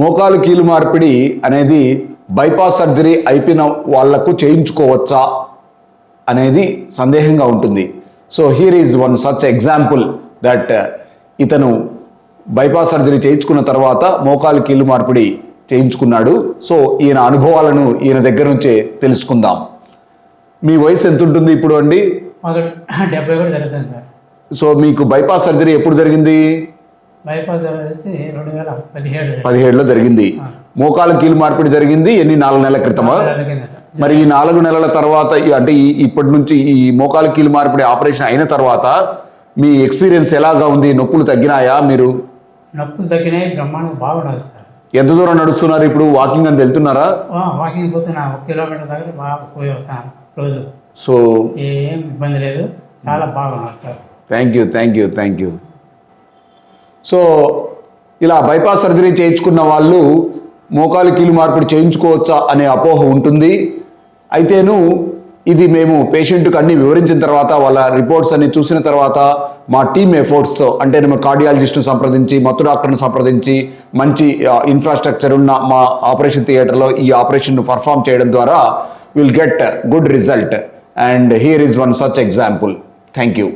మోకాలు కీలు మార్పిడి అనేది బైపాస్ సర్జరీ అయిపోయిన వాళ్ళకు చేయించుకోవచ్చా అనేది సందేహంగా ఉంటుంది. So here is one such example that ఇతను బైపాస్ సర్జరీ చేయించుకున్న తర్వాత మోకాలు కీలు మార్పిడి చేయించుకున్నాడు. సో ఈయన అనుభవాలను ఈయన దగ్గర నుంచే తెలుసుకుందాం. మీ వయసు ఎంత ఉంటుంది ఇప్పుడు అండి? డెబ్బై కూడా జరుగుతుంది సార్. సో మీకు బైపాస్ సర్జరీ ఎప్పుడు జరిగింది? బైపాస్ వచ్చి రెండు వేల పదిహేడు పదిహేడులో జరిగింది. మోకాలు కీలు మార్పిడి జరిగింది. ఎన్ని? నాలుగు నెలల క్రితమా? మరి ఈ నాలుగు నెలల తర్వాత అంటే ఈ ఇప్పటి నుంచి ఈ మోకాలు కీలు మార్పిడి ఆపరేషన్ అయిన తర్వాత మీ ఎక్స్పీరియన్స్ ఎలాగా ఉంది? నొప్పులు తగ్గినాయా మీరు? నొప్పులు తగ్గినాయి. బ్రహ్మాండంగా బాగున్నది సార్. ఎంత దూరం నడుస్తున్నారు ఇప్పుడు? వాకింగ్ అని వెళ్తున్నారా వాకింగ్ పోతున్నా ఒక కిలోమీటర్ దగ్గర బాగా పోయి వస్తాను రోజు. సో ఏం ఇబ్బంది లేదు. చాలా బాగున్నారు sir. Thank you thank you thank you. So ఇలా బైపాస్ సర్జరీ చేయించుకున్న వాళ్ళు మోకాలు కీలు మార్పిడి చేయించుకోవచ్చా అనే అపోహ ఉంటుంది. అయితేను ఇది మేము పేషెంట్కి అన్ని వివరించిన తర్వాత వాళ్ళ రిపోర్ట్స్ అన్ని చూసిన తర్వాత మా టీమ్ ఎఫోర్ట్స్తో అంటే మేము కార్డియాలజిస్ట్ను సంప్రదించి మత్తు డాక్టర్ను సంప్రదించి మంచి ఇన్ఫ్రాస్ట్రక్చర్ ఉన్న మా ఆపరేషన్ థియేటర్లో ఈ ఆపరేషన్ను పర్ఫామ్ చేయడం ద్వారా will get good result. And here is one such example. Thank you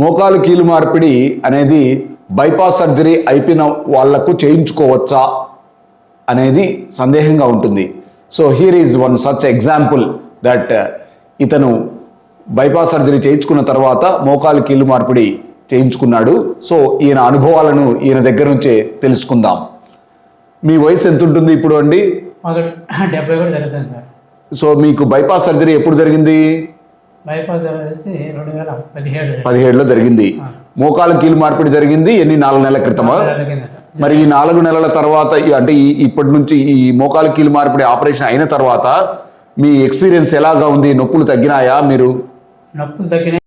మోకాలు కీలు మార్పిడి అనేది బైపాస్ సర్జరీ అయిపోయిన వాళ్ళకు చేయించుకోవచ్చా అనేది సందేహంగా ఉంటుంది. So here is one such example that ఇతను బైపాస్ సర్జరీ చేయించుకున్న తర్వాత మోకాలు కీలు మార్పిడి చేయించుకున్నాడు. సో ఈయన అనుభవాలను ఈయన దగ్గర నుంచే తెలుసుకుందాం. మీ వయసు ఎంత ఉంటుంది ఇప్పుడు అండి? డెబ్బై కూడా జరుగుతుంది సార్. సో మీకు బైపాస్ సర్జరీ ఎప్పుడు జరిగింది? బైపాస్ వచ్చి రెండు వేల పదిహేడు పదిహేడులో జరిగింది. మోకాలు కీలు మార్పిడి జరిగింది. ఎన్ని? నాలుగు నెలల క్రితమా? మరి ఈ నాలుగు నెలల తర్వాత అంటే ఈ ఇప్పటి నుంచి ఈ మోకాలు కీలు మార్పిడి ఆపరేషన్ అయిన తర్వాత మీ ఎక్స్పీరియన్స్ ఎలాగా ఉంది? నొప్పులు తగ్గినాయా మీరు? నొప్పులు తగ్గినాయి.